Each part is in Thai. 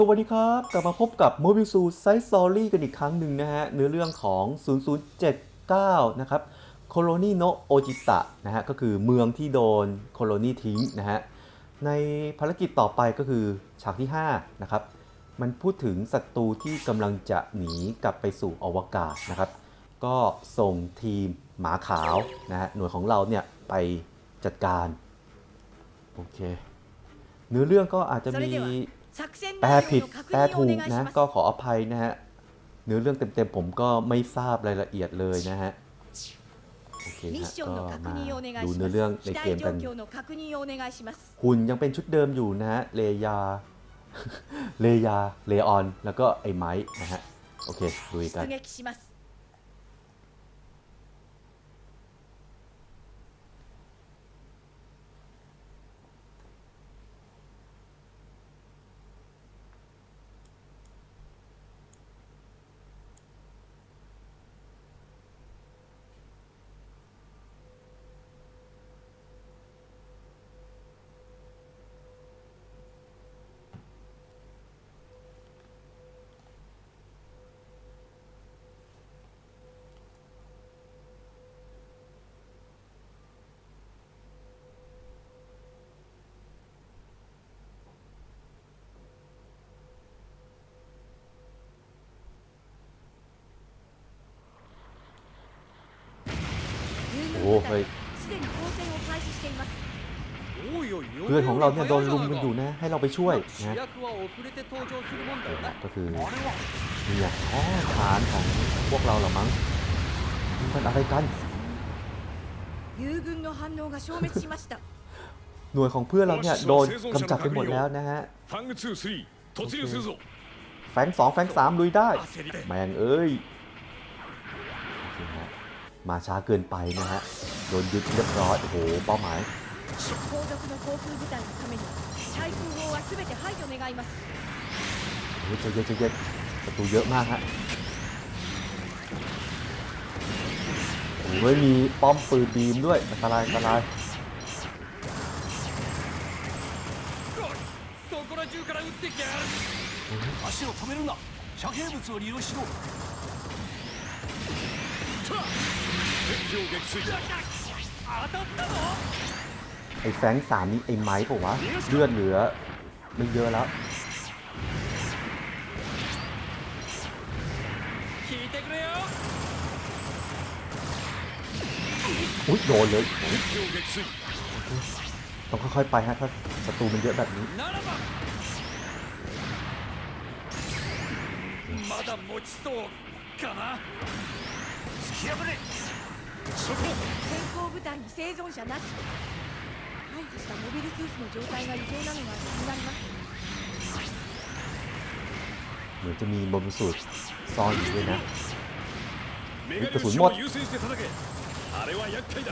สวัสดีครับ กลับมาพบกับ Mobile Suit Side Story กันอีกครั้งหนึ่งนะฮะ เนื้อเรื่องของ 0079 นะครับโคโลนีโนโอจิตะนะฮะ ก็คือเมืองที่โดนโคโลนีทิ้งนะฮะ ในภารกิจต่อไปก็คือฉากที่ 5 นะครับ มันพูดถึงศัตรูที่กำลังจะหนีกลับไปสู่อวกาศนะครับ ก็ส่งทีมหมาขาวนะฮะ หน่วยของเราเนี่ยไปจัดการ โอเค เนื้อเรื่องก็อาจจะมี แปลผิดแปลถูกนะก็ขออภัยนะฮะเนื้อเรื่องเต็มๆผมก็ไม่ทราบรายละเอียดเลยนะฮะโอเคฮะก็มาดูเนื้อเรื่องในเกมกันหุ่นยังเป็นชุดเดิมอยู่นะฮะเลยาเลยาเลออน แล้วก็ไอ้ไม้นะฮะโอเคดูกัน เพื่อนของเราเนี่ยโดนลุมกันอยู่นะ ให้เราไปช่วยนะก็คือเนี่ยข้ฐานของพวกเราหรอมั้งมันอะไรกันหน่วยของเพื่อนเราเนี่ยโดนกำจัดไปหมดแล้วนะฮะแฟงสองแฟงสามลุยได้ แมงเอ้ย มาช้าเกินไปนะฮะ โดนยึดเรียบร้อย โอ้โห เป้าหมาย 後続の航空部隊のために対空砲は全て排除願います เฮ้ยใจเย็นใจเย็นศัตรูเยอะมากฮะโอ้ยมีป้อมปืนบีมด้วย อันตรายอันตราย そこら中から撃ってきやがる足を止めるな遮蔽物を利用しろ 敵を撃墜当たったぞ ไอ้แฟงสามนี่ไอ้ไม้ปะวะ เลือดเหลือ ไม่เยอะแล้ว 聞いてくれよ อุ้ยโดนเลย 敵を撃墜 ต้องค่อยๆไปฮะ ถ้าศัตรูมันเยอะแบบนี้ ならばまだ持ちそうかな突き破れそこ 先行部隊に生存者なし排除したモビルスーツの状態が異常なのが気になります เหมือนจะมีบอมสูตรซ่อนอยู่ด้วยนะ メガ粒子を優先して叩けあれは厄介だ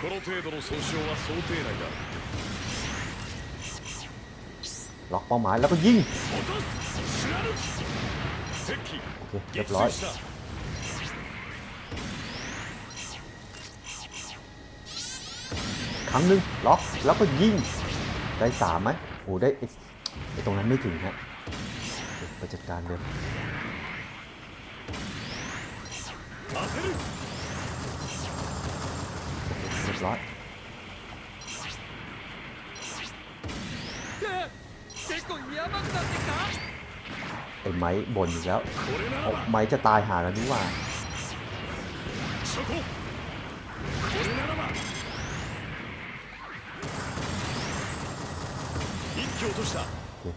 この程度の損傷は想定内だ ล็อกเป้าหมายแล้วก็ยิง 落とすシュラル石器 โอเค เรีย 撃 บร้อย รั้งหนึ่งล็อกแล้วก็ยิงได้สามไหมโอ้ได้ไอตรงนั้นไม่ถึงฮะไปจัดการเลยเรีร้อยไอ้ไม้บ่นอยู่แล้วไม้จะตายหาแล้วนี่ว่า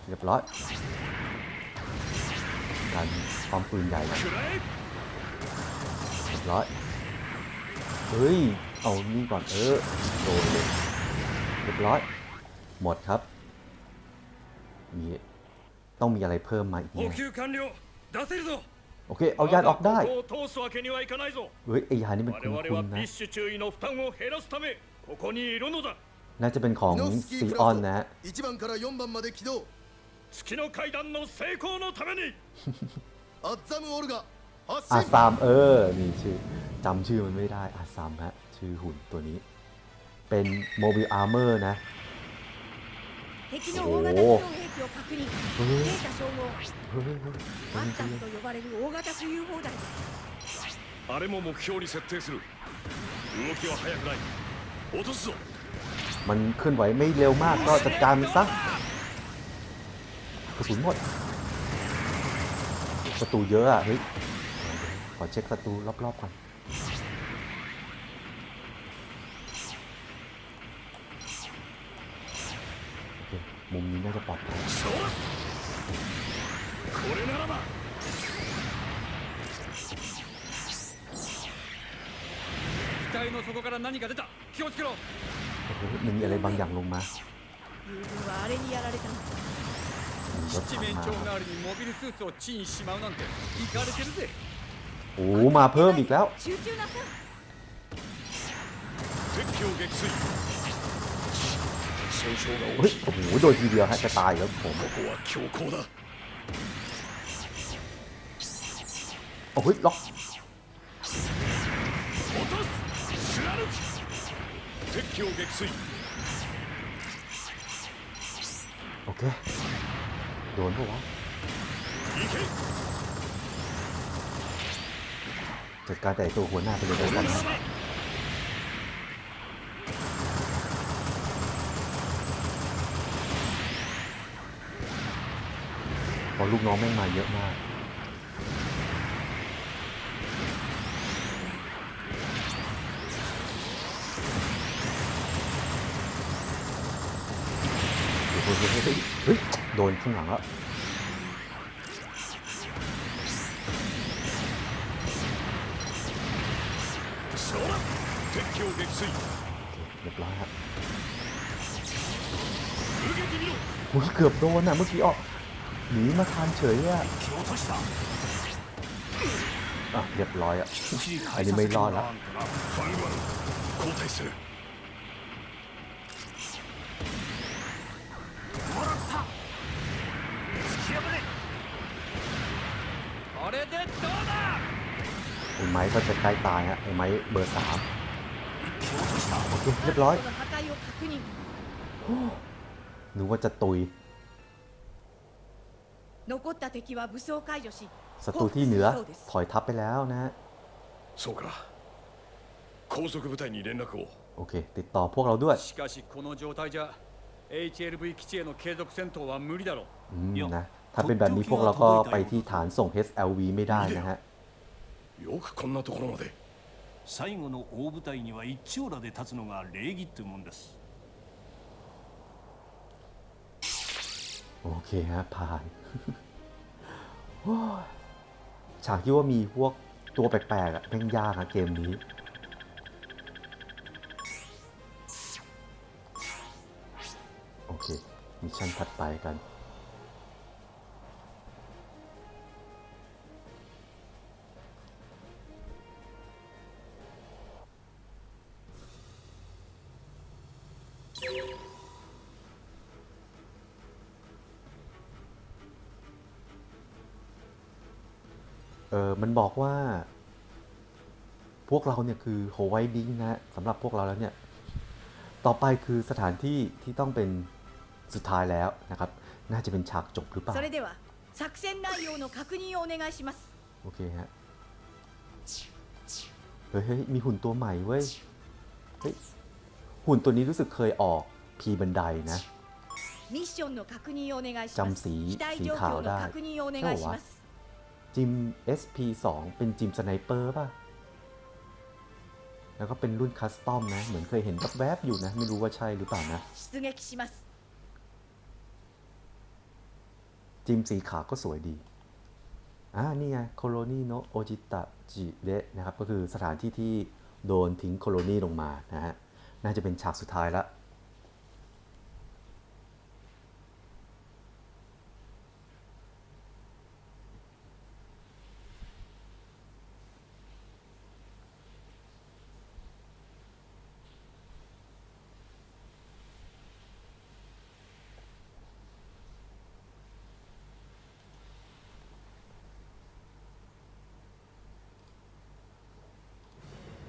เรียบร้อยการพร้อมปืนใหญ่เรียบร้อยเฮ้ย เอานี่ก่อนเออโดนเลยเรียบร้อย หมดครับมีต้องมีอะไรเพิ่มมาอีกเนี่ยโอเค เอายานออกได้ เฮ้ย ไอยานี่มันคุ้นๆนะน่าจะเป็นของซีออนนะ 月の階段の成功のためにアッザムオルガ発 อา 進 ซามเออ นี่ชื่อจำชื่อมันไม่ได้อาซามฮะ ชื่อหุ่นตัวนี้ เป็นโมบิลอาร์เมอร์นะ 敵の大型機動兵器 を確認うんデータ照合 เฮ้ยเฮ้ย アッタムと呼ばれる大型浮遊砲台あれも目標に設定する動きは速くない落とすぞ มันเคลื่อนไหวไม่เร็วมากก็จัดการมันซะ ระสุนหมดศัตรูเยอะอะเฮ้ยขอเช็คศัตรูรอบๆก่อนโอเคมุมนี้น่าจะปลอดภัยมันมีอะไรบางอย่างลงมา 七 ถัง 面 มา 鳥代わりにモビルスーツをチンしちまうなんていかれてるぜ โอ้โหมาเพิ่มอีกแล้ว 集中なさい敵機を撃墜損傷が เฮ้ 大 ย きい โอ้โหโดนทีเดียวฮะจะตายแล้วผม ここは強行だ โอ้โหล็อก 落とす貫き敵機を撃墜 โอเค โดนปะวะจัดการแต่ตัวหัวหน้าไปเลยแล้วกันนะเพอลูกน้องแม่งมาเยอะมากเฮ้ย โดนข้างหลังแล้วเรียบร้อยครับโอ้ยเกือบโดนอะเมื่อกี้ออกหนีมาทานเฉยอะอะเรียบร้อยอะอันนี้ไม่รอดแล้ว อ้ไม้ก็จะใกล้ตายฮะไอ้ไม้เบอร์สามโอเคเรียบร้อยหนูว่าจะตุยศัตรูที่เหนือถอยทับไปแล้วนะฮะโอเค ติดต่อพวกเราด้วยแต่ถ้าเป็นะถ้าเป็นแบบนี้พวกเราก็ไปที่ฐานส่ง HLV ไม่ได้นะฮะ よくこんなところまで最後の大舞台には一丁羅で立つのが礼儀っていうもんです โอเคฮะ ผ่าน โอ้ยฉากที่ว่ามีพวกตัวแปลกๆอะแม่งยากอะเกมนี้ โอเค มิชชั่นถัดไปกัน เออมันบอกว่า พวกเราเนี่ยคือโฮไวดิงนะฮะสำหรับพวกเราแล้วเนี่ย ต่อไปคือสถานที่ที่ต้องเป็นสุดท้ายแล้วนะครับ น่าจะเป็นฉากจบหรือเปล่าโอเคฮะเฮ้ยมีหุ่นตัวใหม่เว้ยเฮ้ยหุ่นตัวนี้รู้สึกเคยออกพีบันไดนะจำสีสีขาวได้ใช่หรอวะ จิม SP2 เป็นจิมสไนเปอร์ป่ะ แล้วก็เป็นรุ่นคัสตอมนะ เหมือนเคยเห็นแวบๆอยู่นะ ไม่รู้ว่าใช่หรือเปล่านะ จิมสีขาวก็สวยดี อ่า นี่ไงโคโลนีโนโอจิตะจิเดะนะครับ ก็คือสถานที่ที่โดนทิ้งโคโลนีลงมานะฮะ น่าจะเป็นฉากสุดท้ายละ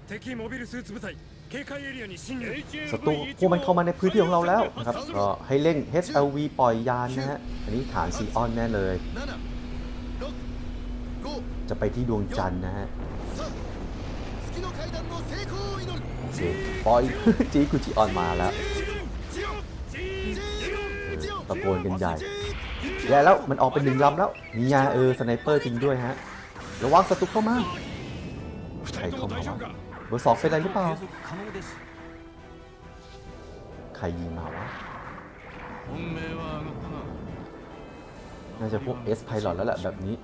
敵モビルスーツ部隊 警戒エリアに侵入 ศัตรูพวกมันเข้ามาในพื้นที่ของเราแล้วนะครับ ก็ให้เร่ง HLV ปล่อยยานนะฮะ อันนี้ฐานซีออนแน่เลย 7 6 5 จะไปที่ดวงจันทร์นะฮะ 3月の階段の成功を祈る โอเคปล่อย จีคุจิออนมาแล้ว ตะโกนกันใหญ่ แย่แล้วมันออกเป็นหนึ่งลำแล้วนี่ไงเออสไนเปอร์จริงด้วยฮะ ระวังศัตรูเข้ามา ใคร 二人と เข้า も มา 大丈夫 วะ か เ บอร์สองเป็นอะไรหรือเปล่า ใครยิงมาวะ น่าจะพวกเอสไพลอตแล้วแหละแบบนี้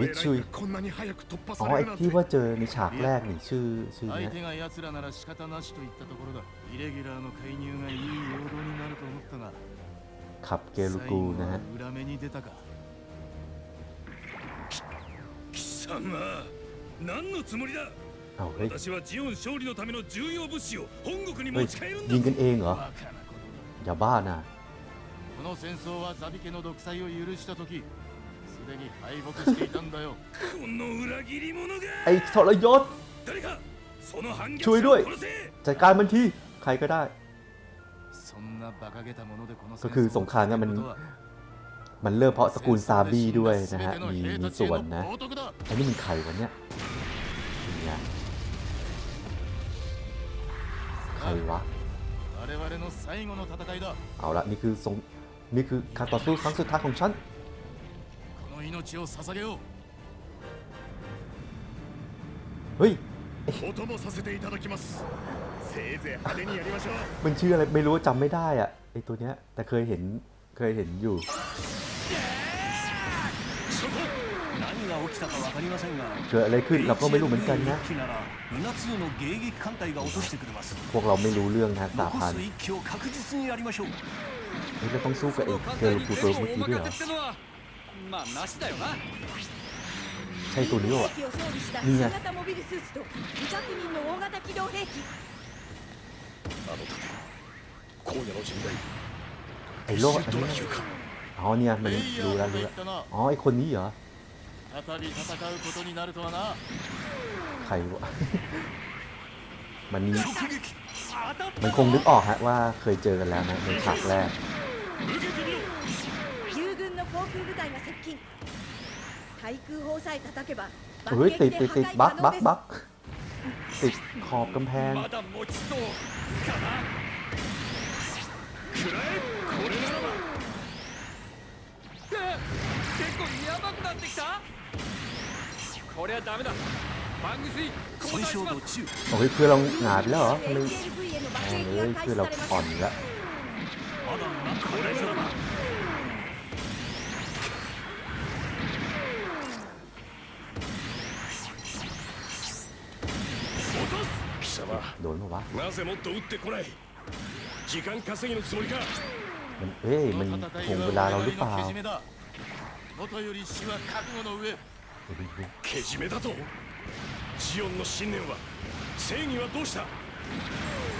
วิชุยอ๋อไอ้ที่ว่าเจอในฉากแรกนี่ชื่อชื่อเนี้ยขับเกลูกูนะฮะ 貴様何のつもりだ เอาเฮ้ย 私はジオン勝利のための重要物資を本国に เฮ้ย 持ち帰るん ยิง だ กันเองเหรอ バカなことだ อย่าบ้านะ この戦争はザビ家の独裁を許した時すでに敗北していたんだよこの裏切り者が ไอ้ทรยศ 誰かその反逆 ช่วย 者 ด้วย を殺せ จัดการมันทีใครก็ได้ そんな馬鹿げたものでこのก็คือสงครามเนี่ยมัน มันเริ่มเพราะสกุลซาบีด้วยนะฮะ มีมีส่วนนะ อันนี้มันไข่วะเนี่ยนี่ใครวะ เอาละนี่คือสงนี่คือการต่อสู้ครั้งสุดท้ายของฉันเฮ้ยมันชื่ออะไรไม่รู้จำไม่ได้อะไอตัวเนี้ยแต่เคยเห็นเคยเห็นอยู่ เกิดอะไรขึ้นเราก็ไม่รู้เหมือนกันนะ พวกเราไม่รู้เรื่องนะสาพันเฮ้จะต้องสู้กับเอกเจอกูเติเมื่อกี้ด้วยเหรอใช่ตัวนี้วะนี่ไงไอ้โลกอันนี้ อ๋อเนี่ยมันดูแล้วอ๋อไอคนนี้เหรอใครวะมันนี้มันคงนึกออกฮะว่าเคยเจอกันแล้วนะในฉากแรกเฮ้ยติดติดติดบักบักบักติดขอบกำแพง 結構やばくなってきたこりゃダメだ番組交損代しま傷度す中 โอ้ยเพื่อนเราหงายไปแล้วเหรอทำไม HLV への爆 แม่ง 撃 เอ้ย が開 เพื่อน 始 เรา されま อ่อน す อีกแล้ว まだなんとか大丈夫だ 貴様 โดนปะวะ なぜもっと撃ってこない時間稼ぎのつもりか มันเอ้ย こ มัน の戦 ถ่ いう งเวลา は เรา 我 หรือเป 々 ล่า のけじめだ元より死は覚悟の上けじめだとジオンの信念は正義はどうしたコ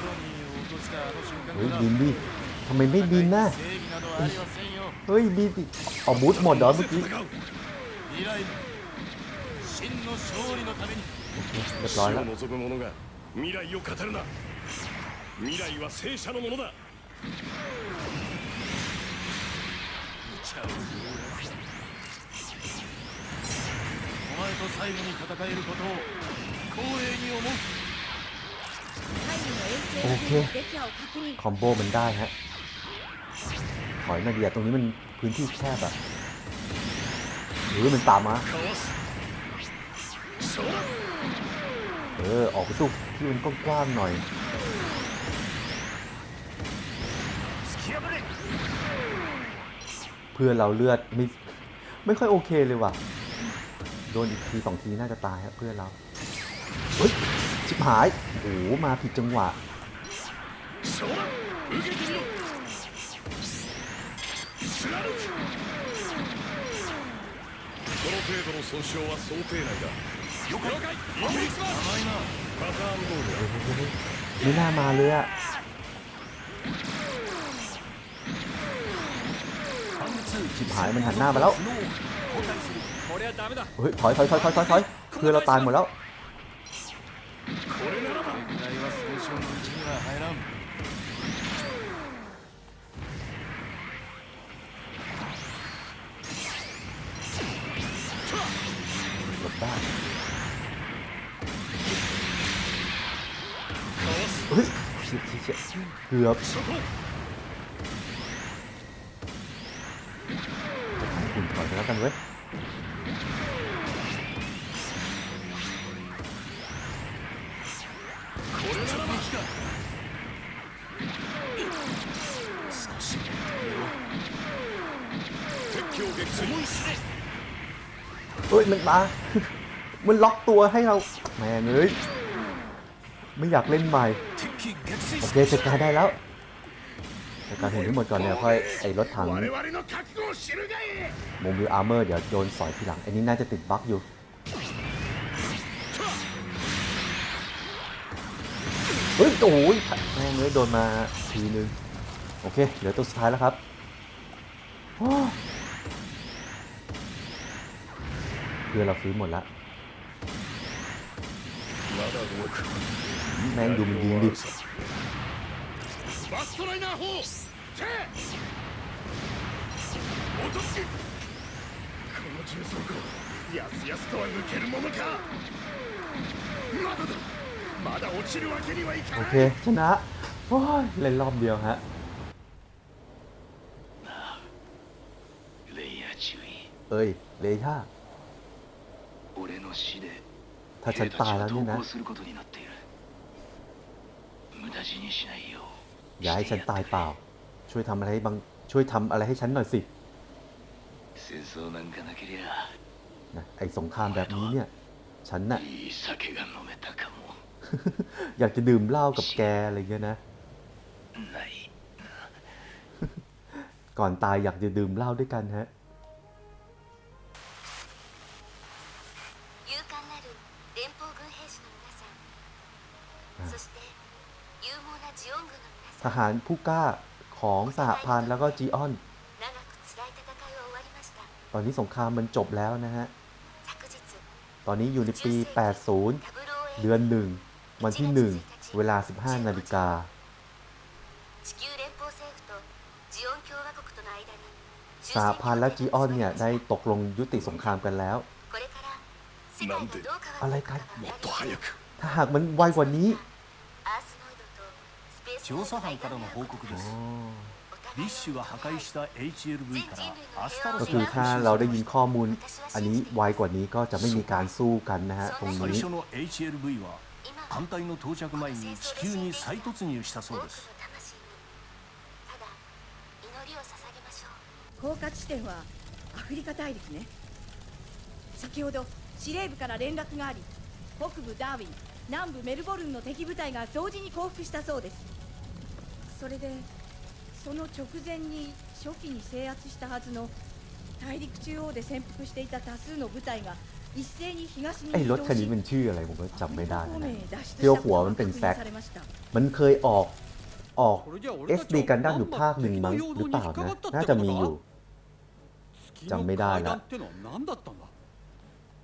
ロニーを落としたあの瞬間 เฮ้ย から บินดิทำไมไม่บินนะ 正義などありませんよ เฮ้ยบินดิเอาบูทหมดเหรอเมื่อกี้ 戦う未来真の勝利のために เรียบ 死 ร้อย を แล้ว 望む者が未来を語るな未来は聖者のものだ 前と最後に戦えることを光栄に思うタイムの HLV の撃破を確認 คอมโบมันได้ฮะ ถอยมาเดียวตรงนี้มันพื้นที่แคบอะหรือมันตามมา かわすそうだ เออ ออกไปสู้ที่มันกว้างๆหน่อย เพื่อนเราเลือดไม่ไม่ค่อยโอเคเลยว่ะ โดนอีกทีสองทีน่าจะตายครับเพื่อนเรา เฮ้ย ชิบหาย โอ้โห มาผิดจังหวะ そうだ受けてみろ貫くこの程度の損傷は想定内だ了解インフリします甘いなパターンボールだ ไม่น่ามาเลยอะ 貫通 ชิบหายมันหันหน้ามาแล้ว เฮ้ยถอยถอยถอยถอยถอยถอยเพื่อเราตายหมดแล้วเฮ้ยเกือบคุณถอยไปแล้วกันเว้ย เอ้ยมันมา มันล็อกตัวให้เราแม่เอ้ยไม่อยากเล่นใหม่โอเคจัดการได้แล้วจัดการหุ่นให้หมดก่อนเนี่ยค่อยไอ้รถถังมุมวิวอาร์เมอร์เดี๋ยวโยนสอยทีหลังไอ้นี่น่าจะติดบั๊กอยู่เฮ้ยโอ้ยแม่งเลยโดนมาทีนึงโอเคเหลือตัวสุดท้ายแล้วครับ เพื่อนเราฟื้นหมดแล้ว まだ動く แม่งดูมันยิงดิ バストライナー砲手落とすこの重装甲やすやすとは抜けるものかまだだまだ落ちるわけにはいか โอ ない เค ชนะ โอ้ย เล่นรอบเดียวฮะ レイヤー注意 เอ้ย เลยท่า 俺の死で ถ้าฉันตายแล้วนี่นะอย่าให้ฉันตายเปล่า ช่วยทำอะไรให้บางช่วยทำอะไรให้ฉันหน่อยสินะไอสงครามแบบนี้เนี่ย ฉันน่ะอยากจะดื่มเหล้ากับแกอะไรเงี้ยนะ ก่อนตายอยากจะดื่มเหล้าด้วยกันฮะ ทหารผู้กล้าของสหพันธ์แล้วก็จีออน ตอนนี้สงครามมันจบแล้วนะฮะ ตอนนี้อยู่ในปี 80 เดือน 1 วันที่ 1 เวลา 15 นาฬิกาสหพันธ์และจีออนเนี่ย ได้ตกลงยุติสงครามกันแล้ว อะไรกัน ถ้าหากมันไวกว่านี้調査班からの報告ですก็คือถ้าเราได้ยินข้อมูลอันนี้ไวกว่านี้ก็จะไม่มีการสู้กันนะฮะตรงนี้最初の HLV は艦隊の到着前に地球に再突入したそうです降下地点はアフリカ大陸ね先ほど司令部から連絡があり北部ダーウィン南部メルボルンの敵部隊が同時に降伏したそうですそれでその直前に初期に制圧したはずの大陸中央で潜伏していた多数の部隊が一斉に東に ไอ้ 移 ร 動 ถคัน し นี้มันชื่ออะไรผมก็จำไม่ได้ 方 นะ 面へ脱出し เที่ยว たこ หัว と มัน が เป็น 確 แซ 認 ก されました มันเคยออกออก これじゃ俺たち SD กันดั้มอยู่ภาคหนึ่งมั้งหรือเปล่านะ น่าจะมีอยู่ 月の階段ってのは何だったんだ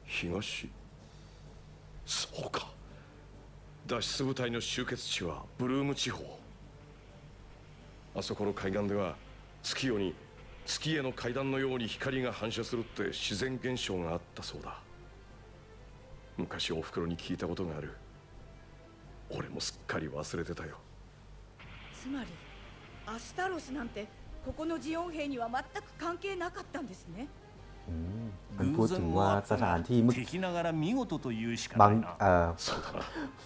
東そうか 脱出部隊の集結地はブルーム地方。あそこの海岸では月夜に月への階段のように光が反射するって自然現象があったそうだ。昔おふくろに聞いたことがある。俺もすっかり忘れてたよ。つまりアスタロスなんてここのジオン兵には全く関係なかったんですね。 มมันพูด 偶 ถึง 然 ว่า もあっ ส た ถาน が ที่เมื่อ 敵ながら見事というしか บา なんいな เอ่อ そうだな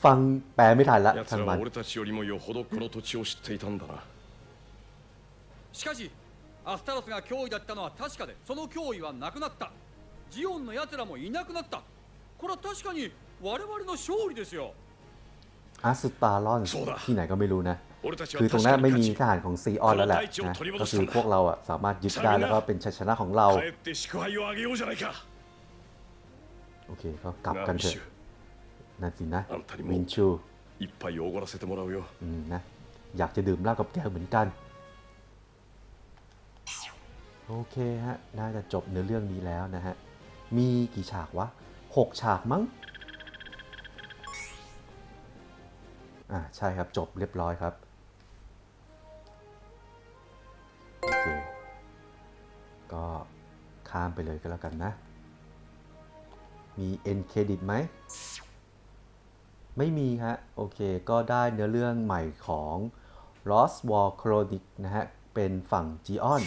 ฟังแปลไม่ทันละ 奴 ทาง ら มั は俺たちよりもよほどこの土地を知っていたんだなしかしアスタロスが脅威だったのは確かでその脅威はなくなったジオンの奴らもいなくなったこれは確かに我々の勝利ですよ อาสตาลอน そうだ ที่ไหนก็ไม่รู้นะ 俺たちは คือตรงนั้นไม่มีทหารของซีออนแล้วแหละนะก็คือพวกเราอะสามารถยึดได้แล้วก็เป็นชัยชนะของเรา โอเคก็กลับกันเถอะนั่นสินะวินชูนะอยากจะดื่มเหล้ากับแกเหมือนกัน โอเคฮะ น่าจะจบเนื้อเรื่องนี้แล้วนะฮะ มีกี่ฉากวะหกฉากมั้งอ่าใช่ครับจบเรียบร้อยครับ โอเค ก็ข้ามไปเลยก็แล้วกันนะ มี end credit ไหม ไม่มีฮะ โอเค ก็ได้เนื้อเรื่องใหม่ของ Lost War Chronic นะฮะ เป็นฝั่ง g ีออน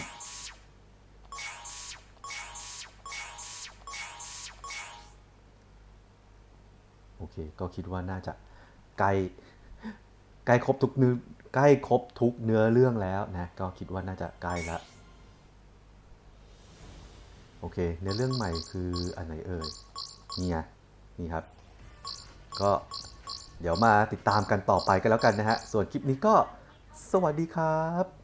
โอเค ก็คิดว่าน่าจะใกล ใกล้ครบทุกเนื้อใกล้ครบทุกเนื้อเรื่องแล้วนะ ก็คิดว่าน่าจะใกล้ละโอเคเนื้อเรื่องใหม่คืออันไหนเอ่ยนี่ไงนี่ครับ ก็เดี๋ยวมาติดตามกันต่อไปกันแล้วกันนะฮะ ส่วนคลิปนี้ก็สวัสดีครับ